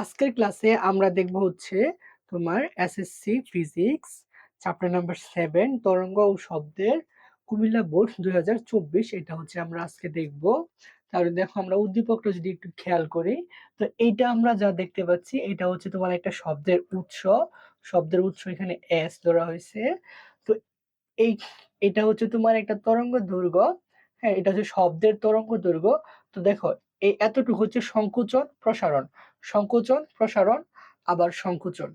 আজকের ক্লাসে আমরা দেখব হচ্ছে তোমার SSC physics chapter number seven তরঙ্গ ও শব্দের কুমিল্লা বোর্ড দুই এটা হচ্ছে আমরা আজকে দেখব। তাহলে দেখো আমরা উদ্দীপকটা যদি একটু খেয়াল করি, তো এইটা আমরা যা দেখতে পাচ্ছি, এটা হচ্ছে তোমার একটা শব্দের উৎস। শব্দের উৎস এখানে এস ধরা হয়েছে। তো এই, এটা হচ্ছে তোমার একটা তরঙ্গ দুর্গ হ্যাঁ এটা হচ্ছে শব্দের তরঙ্গ দুর্গ তো দেখো এই এতটুকু হচ্ছে সংকোচন, প্রসারণ। সংকোচন, প্রসারণ, আবার সংকোচন।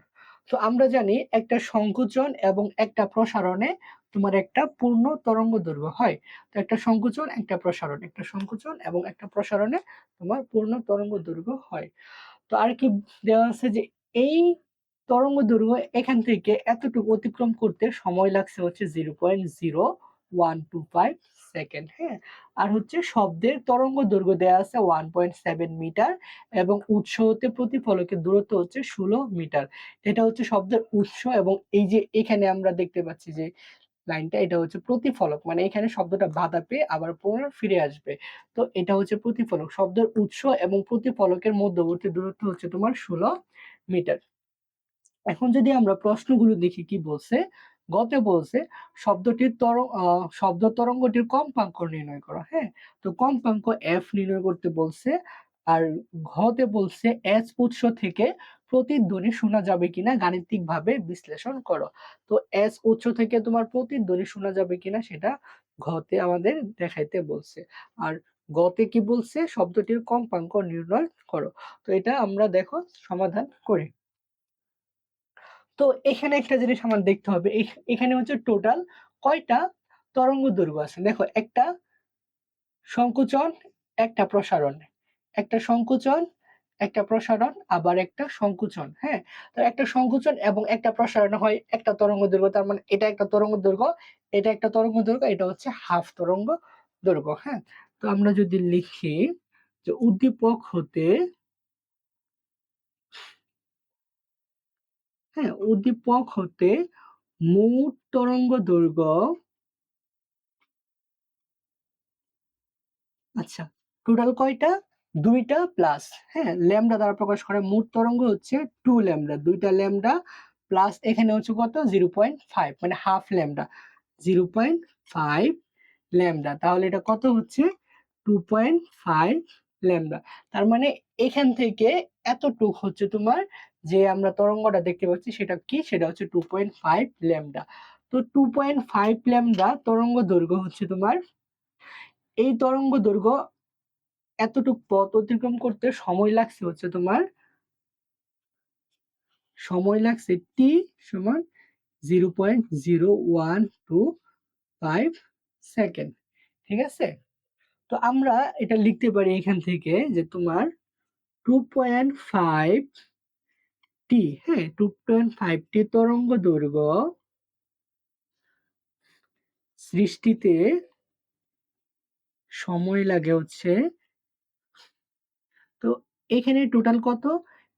তো আমরা জানি একটা সংকোচন এবং একটা প্রসারণে তোমার একটা পূর্ণ তরঙ্গ দৈর্ঘ্য হয়। তো একটা সংকোচন, একটা প্রসারণ। একটা সংকোচন এবং একটা প্রসারণে তোমার পূর্ণ তরঙ্গ দৈর্ঘ্য হয়। তো আর কি দেওয়া আছে যে এই তরঙ্গ দৈর্ঘ্য এখান থেকে এতটুকু অতিক্রম করতে সময় লাগছে হচ্ছে zero point zero one two five second হ্যাঁ? আর হচ্ছে শব্দের তরঙ্গ দৈর্ঘ্য দেওয়া আছে ওয়ান পয়েন্ট সেভেন মিটার এবং উৎস হতে প্রতিফলকের দূরত্ব হচ্ছে ষোলো মিটার এটা হচ্ছে শব্দের উৎস এবং এই যে এখানে আমরা দেখতে পাচ্ছি যে লাইনটা এটা হচ্ছে প্রতিফলক মানে এখানে শব্দটা বাধা পেয়ে আবার পুনরায় ফিরে আসবে। তো এটা হচ্ছে প্রতিফলক শব্দের উৎস এবং প্রতিফলকের মধ্যবর্তী দূরত্ব হচ্ছে তোমার ষোলো মিটার এখন যদি আমরা প্রশ্নগুলো দেখি কি বলছে গতে বলছে, শব্দটির তরঙ্গ শব্দ তরঙ্গটির কম্পাঙ্ক নির্ণয় করো হ্যাঁ? তো কম্পাঙ্ক এফ নির্ণয় করতে বলছে, আর ঘতে বলছে এস উৎস থেকে প্রতিধ্বনি শোনা যাবে কিনা গাণিতিক ভাবে বিশ্লেষণ করো। তো এস উৎস থেকে তোমার প্রতিধ্বনি শোনা যাবে কিনা সেটা ঘতে আমাদের দেখাইতে বলছে। আর গতে কি বলছে? শব্দটির কম্পাঙ্ক নির্ণয় করো। তো এটা আমরা দেখো সমাধান করি। তো এখানে একটা জিনিস আমার দেখতে হবে। এখানে হচ্ছে টোটাল কয়টা তরঙ্গ দৈর্ঘ্য আছে? দেখো, একটা সংকোচন, একটা প্রসারণ। একটা সংকোচন, একটা প্রসারণ, আবার একটা সংকোচন হ্যাঁ? তো একটা সংকোচন এবং একটা প্রসারণ হয় একটা তরঙ্গ দৈর্ঘ্য। তার মানে এটা একটা তরঙ্গ দৈর্ঘ্য, এটা একটা তরঙ্গ দৈর্ঘ্য, এটা হচ্ছে হাফ তরঙ্গ দৈর্ঘ্য হ্যাঁ? তো আমরা যদি লিখি যে উদ্দীপক হতে হ্যাঁ উদ্দীপক হতে মোট তরঙ্গ দৈর্ঘ্য আচ্ছা টোটাল কয়টা? দুইটা প্লাস হ্যাঁ ল্যামডা দ্বারা প্রকাশ করে মোট তরঙ্গ হচ্ছে টু ল্যামডা দুইটা ল্যামডা প্লাস এখানে হচ্ছে কত? জিরো পয়েন্ট ফাইভ মানে half lambda zero point five lambda তাহলে এটা কত হচ্ছে? টু পয়েন্ট ফাইভ ল্যামডা তার মানে এখান থেকে এতটুক হচ্ছে তোমার যে আমরা তরঙ্গটা দেখতে পাচ্ছি সেটা কি? সেটা হচ্ছে টু পয়েন্ট ফাইভ ল্যামডা তো টু পয়েন্ট ফাইভ ল্যামডা তরঙ্গ দৈর্ঘ্য হচ্ছে তোমার এই তরঙ্গ দৈর্ঘ্য এতটুক পথ অতিক্রম করতে সময় লাগছে হচ্ছে তোমার সময় লাগছে টি সমান zero point zero one two five second ঠিক আছে? তো আমরা এটা লিখতে পারি এখান থেকে যে তোমার টু পয়েন্ট ফাইভ টি হ্যাঁ টু পয়েন্ট ফাইভ টি তরঙ্গ দৈর্ঘ্য সৃষ্টিতে সময় লাগে হচ্ছে। তো এখানে টোটাল কত?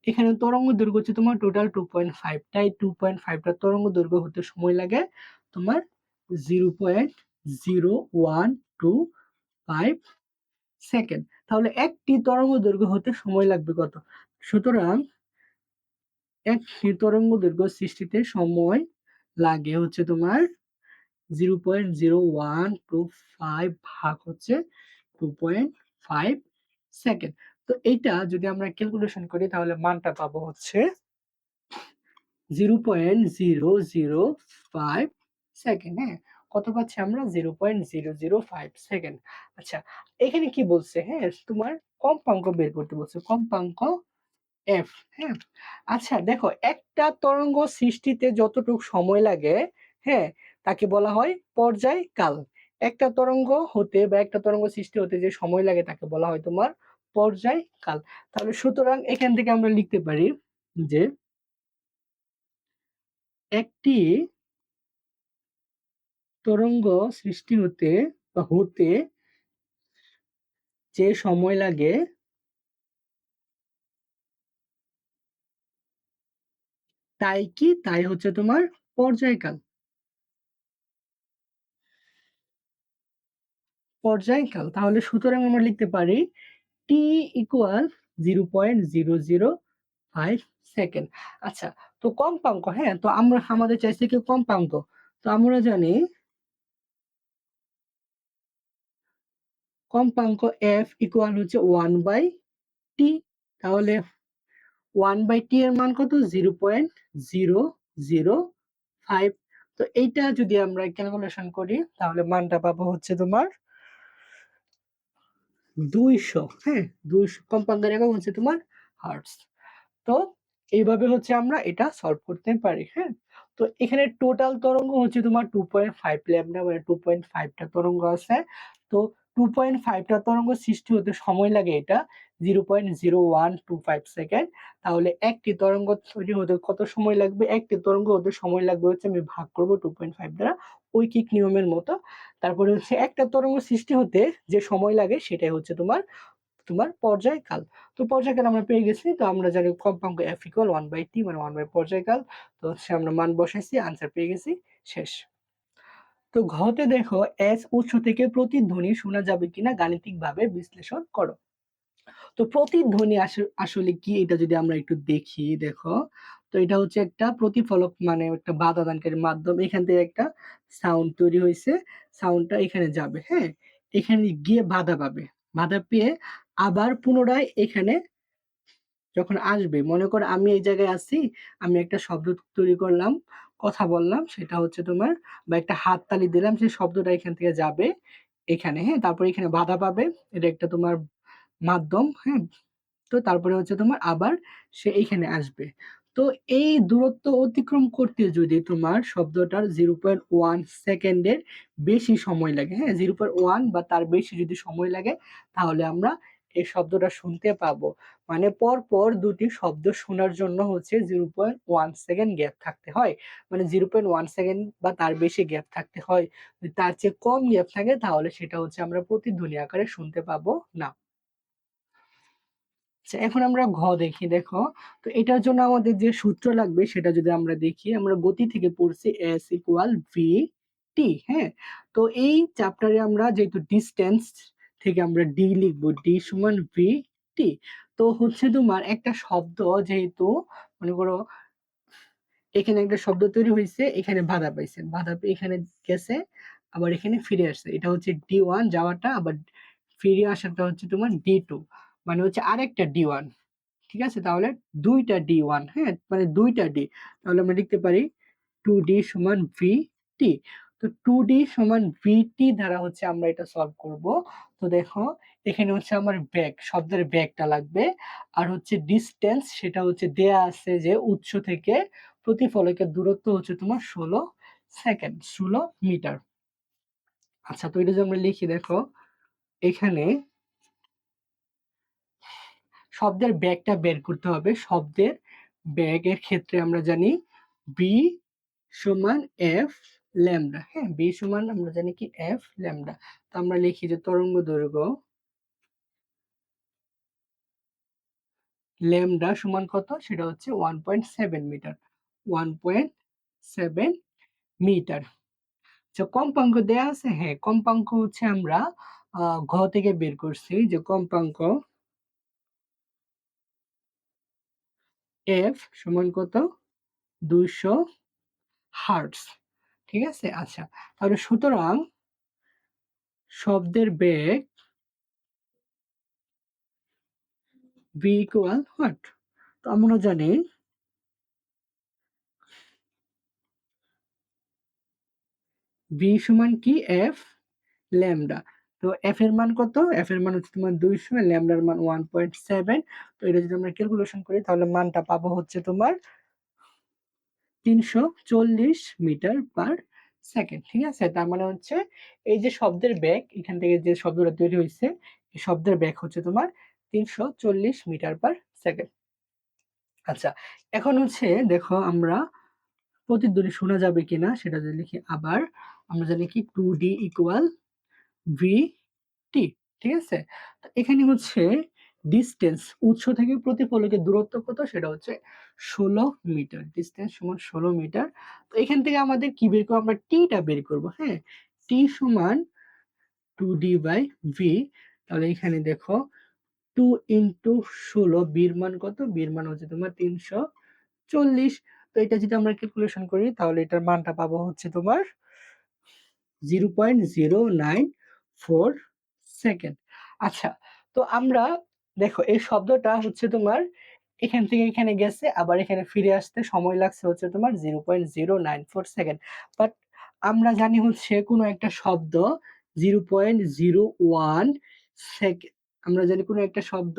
এখানে তরঙ্গ দৈর্ঘ্য হচ্ছে তোমার টোটাল টু পয়েন্ট ফাইভ তাই টু পয়েন্ট ফাইভটা তরঙ্গ দৈর্ঘ্য হতে সময় লাগে তোমার zero point zero one two five second তাহলে একটি তরঙ্গ দৈর্ঘ্য হতে সময় লাগবে কত? সুতরাং একটি তরঙ্গ দৈর্ঘ্য সৃষ্টিতে সময় লাগে হচ্ছে তোমার zero point zero one two five ভাগ হচ্ছে টু পয়েন্ট ফাইভ সেকেন্ড তো এটা যদি আমরা ক্যালকুলেশন করি তাহলে মানটা পাবো হচ্ছে zero point zero zero five second হ্যাঁ? কত পাচ্ছি আমরা? Zero point zero zero five second আচ্ছা এখানে কি বলছে হ্যাঁ? তোমার কম্পাঙ্ক বের করতে বলছে, কম্পাঙ্ক এফ হ্যাঁ আচ্ছা দেখো, একটা তরঙ্গ সৃষ্টিতে যতটুকু সময় লাগে হ্যাঁ তাকে বলা হয় পর্যায়কাল। একটা তরঙ্গ হতে বা একটা তরঙ্গ সৃষ্টি হতে যে সময় লাগে তাকে বলা হয় তোমার পর্যায়কাল। তাহলে সুতরাং এখান থেকে আমরা লিখতে পারি যে একটি তরঙ্গ সৃষ্টি হতে বা হতে যে সময় লাগে তাই কি? তাই হচ্ছে তোমার পর্যায়কাল। পর্যায়কাল, তাহলে সুতরাং আমরা লিখতে পারি T equal zero point zero zero five second আচ্ছা তো কম্পাঙ্ক হ্যাঁ তো আমরা, আমাদের চাইছে কি কম্পাঙ্ক? তো আমরা জানি কম্পাঙ্ক এফ ইকুয়াল হচ্ছে ওয়ান বাই টি তাহলে ওয়ান বাই টি এর মান কত? Zero point zero zero five. তো এইটা যদি আমরা ক্যালকুলেশন করি, তাহলে মানটা পাবো হচ্ছে তোমার দুইশো হ্যাঁ? দুইশো কম্পাঙ্কের একক হচ্ছে তোমার হার্টস তো এইভাবে হচ্ছে আমরা এটা সলভ করতে পারি হ্যাঁ? তো এখানে টোটাল তরঙ্গ হচ্ছে তোমার টু পয়েন্ট ফাইভ ল্যামডা মানে টু পয়েন্ট ফাইভটা তরঙ্গ আছে। তো টু পয়েন্ট ফাইভটা তরঙ্গ সৃষ্টি হতে সময় লাগে এটা zero point zero one two five second তাহলে একটি তরঙ্গ তৈরি হতে কত সময় লাগবে? একটি তরঙ্গ হতে সময় লাগবে হচ্ছে আমি ভাগ করব টু পয়েন্ট ফাইভ দ্বারা ঐকিক নিয়মের মতো। তারপরে হচ্ছে একটা তরঙ্গ সৃষ্টি হতে যে সময় লাগে সেটাই হচ্ছে তোমার তোমার পর্যায়কাল। তো পর্যায়কাল আমরা পেয়ে গেছি, তো আমরা জানি কম্পাঙ্ক F equal one by T মানে ওয়ান বাই পর্যায়কাল। তো হচ্ছে আমরা মান বসাইছি আনসার পেয়ে গেছি, শেষ। তো ঘতে দেখো এস উৎস থেকে প্রতিধ্বনি শোনা যাবে কিনা গাণিতিকভাবে বিশ্লেষণ করো। তো প্রতিধ্বনি আসলে কি এটা যদি আমরা একটু দেখি, দেখো। তো এটা হচ্ছে একটা প্রতিফলক মানে একটা বাধা দানকারী মাধ্যম। এখান থেকে একটা সাউন্ড তৈরি হয়েছে। সাউন্ডটা এখানে যাবে হ্যাঁ? এখানে গিয়ে বাধা পাবে। বাধা পেয়ে আবার পুনরায় এখানে যখন আসবে, মনে করো আমি এই জায়গায় আছি, আমি একটা শব্দ তৈরি করলাম। কথা বললাম, সেটা হচ্ছে তোমার বা একটা হাত তালি দিলাম, সেই শব্দটা এখান থেকে যাবে এখানে হ্যাঁ? তারপরে এখানে বাধা পাবে, এটা একটা তোমার মাধ্যম হ্যাঁ? তো তারপরে হচ্ছে তোমার আবার সে এখানে আসবে। তো এই দূরত্ব অতিক্রম করতে যদি তোমার শব্দটার জিরো পয়েন্ট ওয়ান সেকেন্ডের বেশি সময় লাগে হ্যাঁ? জিরো পয়েন্ট ওয়ান বা তার বেশি যদি সময় লাগে, তাহলে আমরা এই শব্দটা শুনতে পাবো। মানে পর পর দুটি শব্দ শোনার জন্য হচ্ছে zero point one second gap থাকতে হয়। মানে জিরো পয়েন্ট ওয়ান সেকেন্ড বা তার বেশি গ্যাপ থাকতে হয়। তার চেয়ে কম গ্যাপ থাকে তাহলে সেটা হচ্ছে আমরা প্রতিধ্বনি আকারে শুনতে পাবো না। আচ্ছা এখন আমরা ঘ দেখি, দেখো। তো এটার জন্য আমাদের যে সূত্র লাগবে সেটা যদি আমরা দেখি, আমরা গতি থেকে পড়ছি এস ইকুয়াল ভি টি হ্যাঁ? তো এই চ্যাপ্টারে আমরা যেহেতু ডিস্টেন্স থেকে আমরা ডি লিখব ডি সমান ভি টি তো হচ্ছে তোমার একটা শব্দ যেহেতু, মনে করো, এখানে একটা শব্দ তৈরি হয়েছে এখানে বাধা পাইছে। বাধা এখানে গেছে, আবার এখানে ফিরে আসছে। এটা হচ্ছে ডি ওয়ান যাওয়াটা, আবার ফিরে আসাটা হচ্ছে তোমার ডি টু মানে হচ্ছে আরেকটা ডি ওয়ান ঠিক আছে? তাহলে দুইটা ডি ওয়ান হ্যাঁ? মানে দুইটা ডি তাহলে আমরা লিখতে পারি টু ডি সমান ভি টি তো টু ডি সমান ভি টি দ্বারা হচ্ছে আমরা এটা সলভ করব। তো দেখো, এখানে হচ্ছে আমার ব্যাগ শব্দের ব্যাগটা লাগবে। আর হচ্ছে ডিস্টেন্স সেটা হচ্ছে দেয়া আছে যে উৎস থেকে প্রতিফলকের দূরত্ব হচ্ছে তোমার ষোলো সেকেন্ড ষোলো মিটার আচ্ছা তো এটা যদি আমরা লিখি, দেখো, এখানে শব্দের ব্যাগটা বের করতে হবে। শব্দের ব্যাগের ক্ষেত্রে আমরা জানি বি সমান এফ ল্যামডা হ্যাঁ বি সমান আমরা জানি কি এফ ল্যামডা। তো আমরা লিখি যে তরঙ্গ দৈর্ঘ্য ল্যামডা সমান কত? সেটা হচ্ছে one point seven metre one point seven metre আচ্ছা কম্পাঙ্ক দেয়া আছে? হ্যাঁ কম্পাঙ্ক হচ্ছে আমরা ঘ থেকে বের করছি যে কম্পাঙ্ক এফ সমান কত? দুইশো হার্টস ঠিক আছে? আচ্ছা তাহলে সুতরাং শব্দের বেগ ভি ইকুয়াল হোয়াট তো আমরা জানি ভি সমান কি? এফ ল্যামডা তো এফ এর মান কত? এফ এর মান হচ্ছে তোমার দুইশো ল্যামডার মান ওয়ান পয়েন্ট সেভেন তো এটা যদি আমরা ক্যালকুলেশন করি, তাহলে মানটা পাবো হচ্ছে তোমার তিনশো চল্লিশ মিটার পার সেকেন্ড, ঠিক আছে? তার মানে হচ্ছে এই যে শব্দের ব্যাগ, এখান থেকে যে শব্দটা তৈরি হয়েছে, এই শব্দের ব্যাগ হচ্ছে তোমার তিনশো চল্লিশ মিটার পার সেকেন্ড। আচ্ছা এখন হচ্ছে দেখো আমরা প্রতিধ্বনি শোনা যাবে কিনা সেটা যদি লিখি আবার, আমরা জানি কি? Two D equal V T, ঠিক আছে? এখানে হচ্ছে ডিস্টেন্স উৎস থেকে প্রতিফলকের দূরত্ব কত? সেটা হচ্ছে ষোলো মিটার। ডিস্টেন্স সমান ষোলো মিটার। তো এখান থেকে আমাদের কি বের করব? আমরা টিটা বের করব হ্যাঁ? টি সমান টু ডি বাই ভি তাহলে এখানে দেখো টু ইন্টু ষোলো বির মান কত? বির মান হচ্ছে তোমার তিনশো চল্লিশ। তো এটা যদি আমরা ক্যালকুলেশন করি, তাহলে এটার মানটা পাবো হচ্ছে তোমার zero point zero nine four second আচ্ছা তো আমরা দেখো, এই শব্দটা হচ্ছে তোমার এখান থেকে এখানে গেছে, আবার এখানে ফিরে আসতে সময় লাগছে হচ্ছে তোমার zero point zero nine four second but আমরা জানি হচ্ছে কোনো একটা শব্দ zero point zero one second আমরা জানি কোনো একটা শব্দ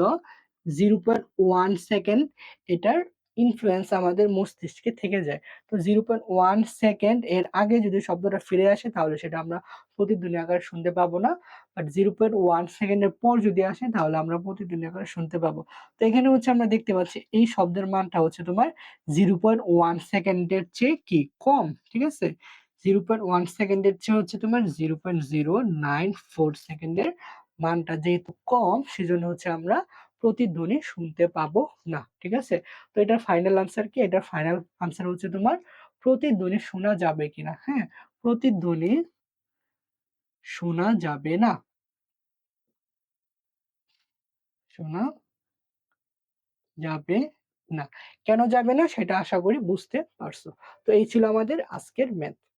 জিরো পয়েন্ট ওয়ান সেকেন্ড এটার ইনফ্লুয়েন্স আমাদের মস্তিষ্কে থেকে যায়। তো জিরো পয়েন্ট ওয়ান সেকেন্ড এর আগে যদি শব্দটা ফিরে আসে, তাহলে সেটা আমরা প্রতিধ্বনি আকারে শুনতে পাবো না। বাট জিরো পয়েন্ট ওয়ান সেকেন্ডের পর যদি আসে, তাহলে আমরা প্রতিধ্বনি আকারে শুনতে পাবো। তো এখানে হচ্ছে আমরা দেখতে পাচ্ছি, এই শব্দের মানটা হচ্ছে তোমার জিরো পয়েন্ট ওয়ান সেকেন্ডের চেয়ে কি? কম, ঠিক আছে? জিরো পয়েন্ট ওয়ান সেকেন্ডের চেয়ে হচ্ছে তোমার zero point zero nine four সেকেন্ডের মানটা যেহেতু কম, সেজন্য হচ্ছে আমরা প্রতিধ্বনি শুনতে পাবো না, ঠিক আছে? তো এটার ফাইনাল আনসার কি? এটার ফাইনাল আনসার হচ্ছে তোমার প্রতিধ্বনি শোনা যাবে কিনা হ্যাঁ? প্রতিধ্বনি শোনা যাবে না। শোনা যাবে না। কেন যাবে না? সেটা আশা করি বুঝতে পারছ। তো এই ছিল আমাদের আজকের ম্যাথ